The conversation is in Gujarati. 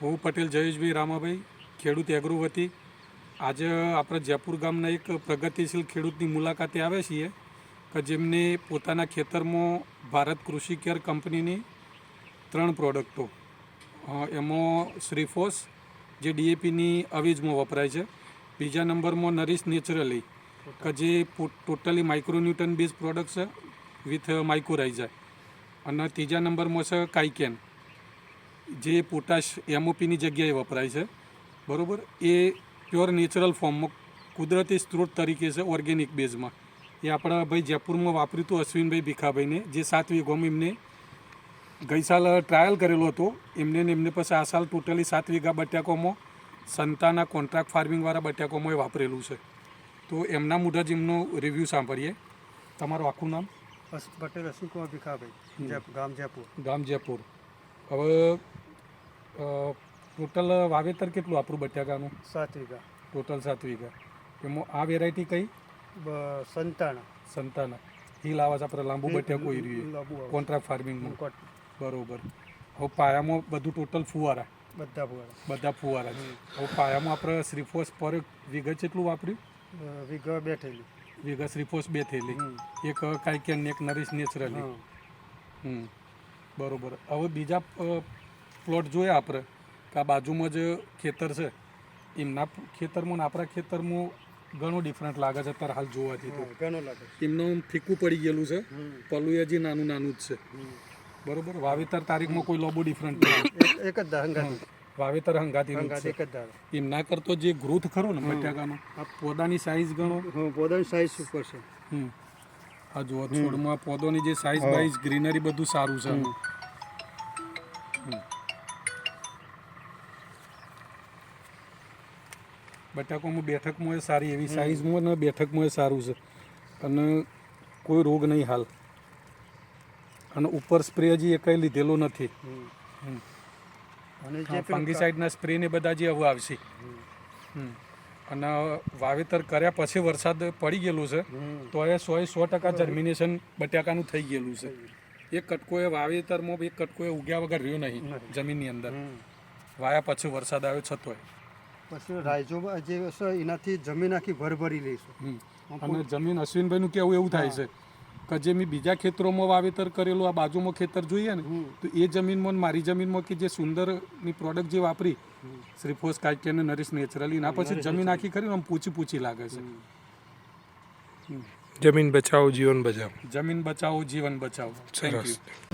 હું પટેલ જયેશભાઈ રામાભાઈ, ખેડૂત એગ્રો આજે આપણે જયપુર ગામના એક પ્રગતિશીલ ખેડૂતની મુલાકાતે આવ્યા છીએ કે જેમને પોતાના ખેતરમાં ભારત કૃષિ કેર કંપનીની ત્રણ પ્રોડક્ટો એમાં શ્રીફોસ, જે ડીએપીની અવેજમાં વપરાય છે. બીજા નંબરમાં નરીશ નેચરલી, કે જે ટોટલી માઇક્રોન્યુટન બેઝ પ્રોડક્ટ છે, વિથ માઇક્રોરાઇઝર અને ત્રીજા નંબરમાં છે કાઇકેન. જે પોટાશ એમઓપીની જગ્યાએ વપરાય છે બરાબર? એ પ્યોર નેચરલ ફોર્મમાં કુદરતી સ્ત્રોત તરીકે છે ઓર્ગેનિક બેઝમાં. એ આપણા ભાઈ જયપુરમાં વાપર્યું હતું અશ્વિનભાઈ ભીખાભાઈને જે સાત વીઘોમાં એમને ગઈ સાલ ટ્રાયલ કરેલો હતો. એમને ને એમને પાસે આ સાલ ટોટલી સાત વીઘા બટાકોમાં સંતાના કોન્ટ્રાક્ટ ફાર્મિંગવાળા બટાકોમાં એ વાપરેલું છે. તો એમના મોઢા જ એમનો રિવ્યૂ સાંભળીએ. તમારું આખું નામ? પટેલ અશોકુમાર ભીખાભાઈ ગામ જયપુર. ગામ જયપુર. હવે ટોટલ વાવેતર કેટલું આપણું બટાકાનું? સાત વીઘા. ટોટલ સાત વીઘા. એમાં આ વેરાયટી કઈ? સંતાણા. સંતાણા. હિલ આવાજ આપણે લાંબુ બટાકો એ રહ્યું કોન્ટ્રાક્ટ ફાર્મિંગમાં બરોબર. હવે પાયામાં બધું ટોટલ ફુવારા. બધા ફુવારા. બધા ફુવારા છે હવે પાયામાં આપણે શ્રીફોસ પર વીઘા જેટલું વાપર્યું? વીઘા બે થેલી. વીઘા શ્રીફોસ બે થયેલી હમ. એક કાંઈકેન ને એક નરીશ નેચરલી. હમ. બરોબર. હવે બીજા પ્લોટ જોયા આપણે કે આ બાજુમાં જ ખેતર છે એમના ખેતરમાં ને આપણા ખેતરમાં ઘણો ડિફરન્ટ લાગે છે અત્યારે હાલ જોવાથી તો. ઘણો લાગે એમનું ફીકું પડી ગયેલું છે. હમ. પલું હજી નાનું નાનું જ છે. બરોબર? વાવેતર તારીખમાં કોઈ લોબો ડિફરન્ટ એક જ હંગાતી. વાવેતર હંગાતી હંગાત એક જ એમના કરતો જે ગ્રોથ ખરો ને બટાકાનો આ પોદાની સાઈઝ ગણો. હા પોતાની સાઈઝ સુપર છે. હમ. આ જુઓ છોડમાં પોદોની જે સાઈઝ બાઈઝ ગ્રીનરી બધું સારું છે. બટાકામાં બેઠકમાં સારી એવી સાઇઝમાં ને બેઠકમાં સારું છે. અને કોઈ રોગ નહીં હાલ. અને ઉપર સ્પ્રે હજી એ કંઈ લીધેલો નથી. અને ફંગીસાઇડના સ્પ્રે ને બધા જે હવે આવશે. અને વાવેતર કર્યા પછી વરસાદ પડી ગયેલું છે તો એ સો સો ટકા જર્મિનેશન બટાકાનું થઈ ગયેલું છે. એક કટકો એ વાવેતરમાં એક કટકો એ ઉગ્યા વગર રહ્યો નહીં નહીં. જમીનની અંદર. વાયા પછી વરસાદ આવ્યો છતોય પછી રાયજોમાં જે હશે એનાથી જમીન આખી ભરભરી લઈશું હમ. અને જમીન અશ્વિનભાઈનું કેવું એવું થાય છે કે જે મેં બીજા ખેતરોમાં વાવેતર કરેલું આ બાજુમાં ખેતર જોઈએ ને. તો એ જમીનમાં ને મારી જમીનમાં કે જે સુંદરની પ્રોડક્ટ જે વાપરી શ્રીફોસ શ્રીફોસ અને નરીશ નેચરલી એના પછી જમીન આખી ખરી ને આમ પૂછી પૂછી લાગે છે. જમીન બચાવો જીવન બચાવો. જમીન બચાવો જીવન બચાવો. Thank you